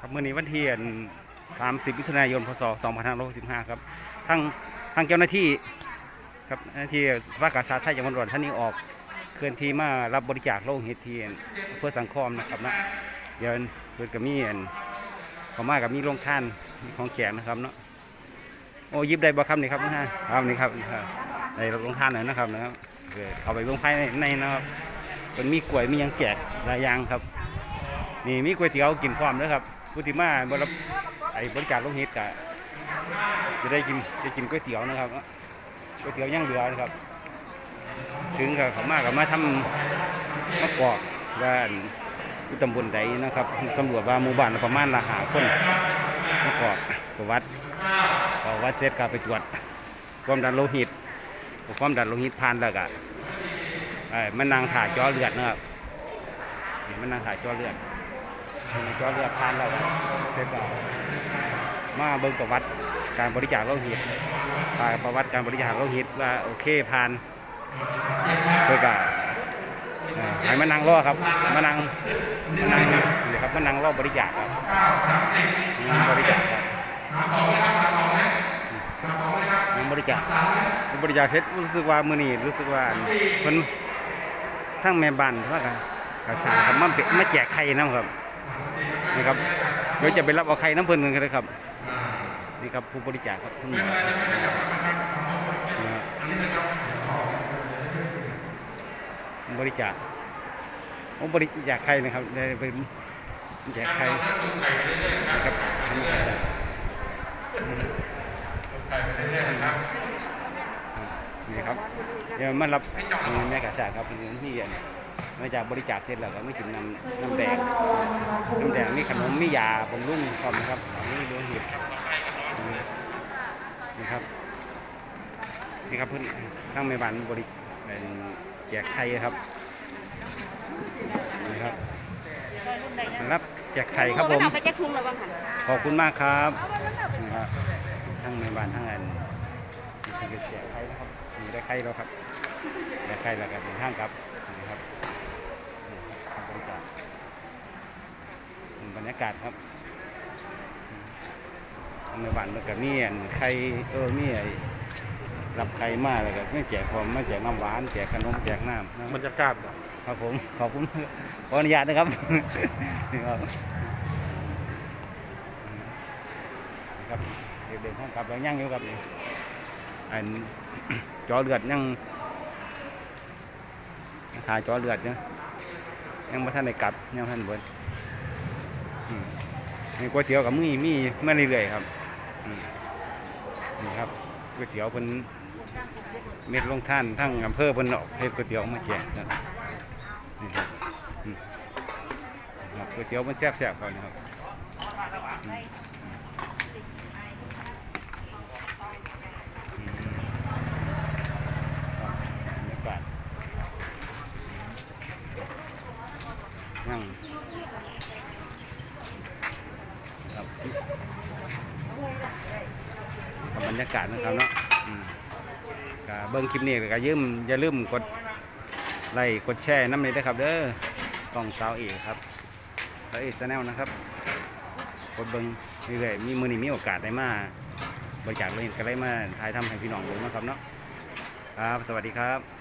ครับมื่อนี้วันที่30มิถุนายน พศ 2565 ครับ ทางทางเจ้าหน้าที่ครับเจ้าหน้าที่สภากาชาติไทยจังหวัดอุดรท่านนี้ออกเคลื่อนที่มารับบริจาคโลหิตที่เพื่อสังคมนะครับนะเดี๋ยวเพื่อนกับมีอันขามากับมีโรงท่านของแจกนะครับเนาะโอ้ยิบได้บ่ครับนี่ครับนะฮะครับนี่ครับในโรงท่านหน่อยนะครับนะครับเอาไปลงภายในนะครับเป็นมีกล้วยมียังแจกหลายอย่างครับ นี่มีก๋วยเตี๋ยวกินพร้อมด้วยครับ ผู้ที่มาบริไอ้บริการโรงเฮ็ดกะจะได้กินจะกินก๋วยเตี๋ยวนะครับก๋วยเตี๋ยวย่างเหลือนะครับ ถึงกับเขามากับมาทำมะกอกว่าอยู่ตำบลใดนะครับสำรวจว่าหมู่บ้านประมาณละหาคนมะกอกประวัติประวัติเสร็จก็ไปตรวจความดันโลหิตความดันโลหิตผ่านแล้วก็ไอ้มันนางถ่ายจอเลือดนะครับมันนั่งถ่ายจอเลือด จอเลือดผ่านแล้วเสร็จแล้วมาเบิ่งประวัติการบริจาคโลหิตผ่านประวัติการบริจาคโลหิตว่าโอเคผ่านเพื่อก็เอ่อให้มานั่งรอครับมานั่งมานั่งนี่ครับมานั่งรอบริจาคครับบริจาคครับนั่งบริจาคบริจาคเสร็จรู้สึกว่ามือนี้รู้สึกว่าเพิ่นทั้งแม่บ้านว่ากันกระชายครับมาเปมาแจกไข่น้ำครับ นี่ครับเดี๋ยวจะไปรับเอาไข่น้ำเพิ่นกันเลยครับ นี่ครับผู้บริจาคครับคุณหมอนี่บริจาคโอ้บริจาคไข่นะครับได้เป็นแจกไข่ครับทำไข่นี่ครับเดี๋ยวมารับแม่กระชายครับเป็นที่อัน มาจากบริจาคเสร็จแล้วก็ไม่กินน้ำน้ำแดงน้ำแดงมีขนมมียาบำรุงพร้อมนะครับนี่เรื่องเห็ดนี่ครับนี่ครับเพื่อนทั้งในบ้านบริเป็นแจกไข่ครับนี่ครับรับแจกไข่ครับผมเอาไปแจ็คทุ่งแล้วบ้างค่ะขอบคุณมากครับนี่ครับทั้งในบ้านทั้งอันนี่คือแจกไข่นะครับนี่ได้ไข่แล้วครับได้ไข่แล้วก็เดินทางกลับนี่ครับบรรยากาศบรรยากาศครับในบ้านมันก็มีอันไข่เออมีไอ้รับไข่มาแล้วก็ไม่แจกความไม่แจกน้ำหวานแจกขนมแจกน้ำนะบรรยากาศแบบครับผมขอบคุณขออนุญาตนะครับนี่ครับนี่ครับเด็กๆห้องกลับแล้วย่างอยู่ครับนี่อันจอเลือดยังถ่ายจอเลือดเนี่ยยังไม่ทันได้กลับยังบ่ทันเบิดอืมนี่ ก๋วยเตี๋ยวกับมีมีมาเรื่อยๆครับนี่ครับก๋วยเตี๋ยวเป็นเม็ดลงท่านทั้งอำเภอเพิ่นออกเฮ็ดก๋วยเตี๋ยวมาแจกนะนี่ครับก๋วยเตี๋ยวมันแซ่บๆก่อนนะครับอืมอืมครับบรรยากาศ นั่งครับกั บรรยากาศนะครับเนาะอืมก็เบิ้งคลิปนี้ก็ยืมอย่าลืมกดไลค์กดแชร์น้ำนี้ด้วยครับเด้อกล่องสาวเอกครับสาวเอกแนลนะครับกดเบิ้งเรื่อยๆมีมือนี้มีโอกาสได้มาบริจาคเลยก็ได้มาถ่ายทำให้พี่น้องดูนะครับเนาะครับ สวัสดีครับ